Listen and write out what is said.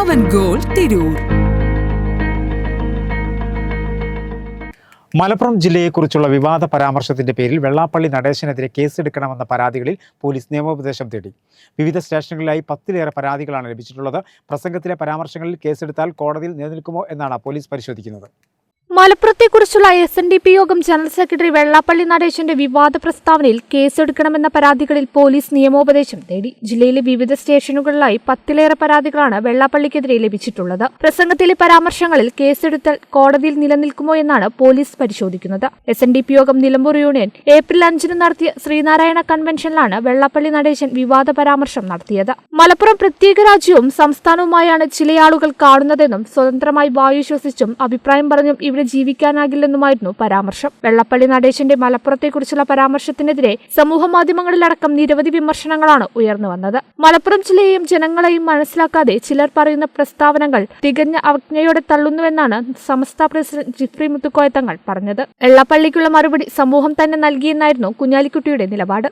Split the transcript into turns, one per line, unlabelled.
പവൻ ഗോൾ തിരൂർ.
മലപ്പുറം ജില്ലയെക്കുറിച്ചുള്ള വിവാദ പരാമർശത്തിന്റെ പേരിൽ വെള്ളാപ്പള്ളി നടേശനെതിരെ കേസെടുക്കണമെന്ന പരാതികളിൽ പോലീസ് നിയമോപദേശം തേടി. വിവിധ സ്റ്റേഷനുകളിലായി പത്തിലേറെ പരാതികളാണ് ലഭിച്ചിട്ടുള്ളത്. പ്രസംഗത്തിലെ പരാമർശങ്ങളിൽ കേസെടുത്താൽ കോടതിയിൽ നിലനിൽക്കുമോ എന്നാണ് പോലീസ് പരിശോധിക്കുന്നത്.
മലപ്പുറത്തെക്കുറിച്ചുള്ള എസ് എൻ ഡി പി യോഗം ജനറൽ സെക്രട്ടറി വെള്ളാപ്പള്ളി നടേശന്റെ വിവാദ പ്രസ്താവനയിൽ കേസെടുക്കണമെന്ന പരാതികളിൽ പോലീസ് നിയമോപദേശം തേടി. ജില്ലയിലെ വിവിധ സ്റ്റേഷനുകളിലായി പത്തിലേറെ പരാതികളാണ് വെള്ളാപ്പള്ളിക്കെതിരെ ലഭിച്ചിട്ടുള്ളത്. പ്രസംഗത്തിലെ പരാമർശങ്ങളിൽ കേസെടുത്താൽ കോടതിയിൽ നിലനിൽക്കുമോ എന്നാണ് പോലീസ് പരിശോധിക്കുന്നത്. എസ് എൻ ഡി പി യോഗം നിലമ്പൂർ യൂണിയൻ ഏപ്രിൽ അഞ്ചിന് നടത്തിയ ശ്രീനാരായണ കൺവെൻഷനിലാണ് വെള്ളാപ്പള്ളി നടേശൻ വിവാദ പരാമർശം നടത്തിയത്. മലപ്പുറം പ്രത്യേക രാജ്യവും സംസ്ഥാനവുമായാണ് ചില ആളുകൾ കാണുന്നതെന്നും സ്വതന്ത്രമായി വായു ശ്വസിച്ചും അഭിപ്രായം പറഞ്ഞും ഇവിടെ ജീവിക്കാനാകില്ലെന്നുമായിരുന്നു പരാമർശം. വെള്ളപ്പള്ളി നടേശന്റെ മലപ്പുറത്തെക്കുറിച്ചുള്ള പരാമർശത്തിനെതിരെ സമൂഹ മാധ്യമങ്ങളിലടക്കം നിരവധി വിമർശനങ്ങളാണ് ഉയർന്നു വന്നത്. മലപ്പുറം ജില്ലയെയും ജനങ്ങളെയും മനസ്സിലാക്കാതെ ചിലർ പറയുന്ന പ്രസ്താവനകൾ തികഞ്ഞ അവജ്ഞയോടെ തള്ളുന്നുവെന്നാണ് സമസ്ത പ്രസിഡന്റ് ജിഫ്രി മുത്തുക്കോയത്തങ്ങൾ പറഞ്ഞത്. വെള്ളപ്പള്ളിക്കുള്ള മറുപടി സമൂഹം തന്നെ നൽകിയെന്നായിരുന്നു കുഞ്ഞാലിക്കുട്ടിയുടെ നിലപാട്.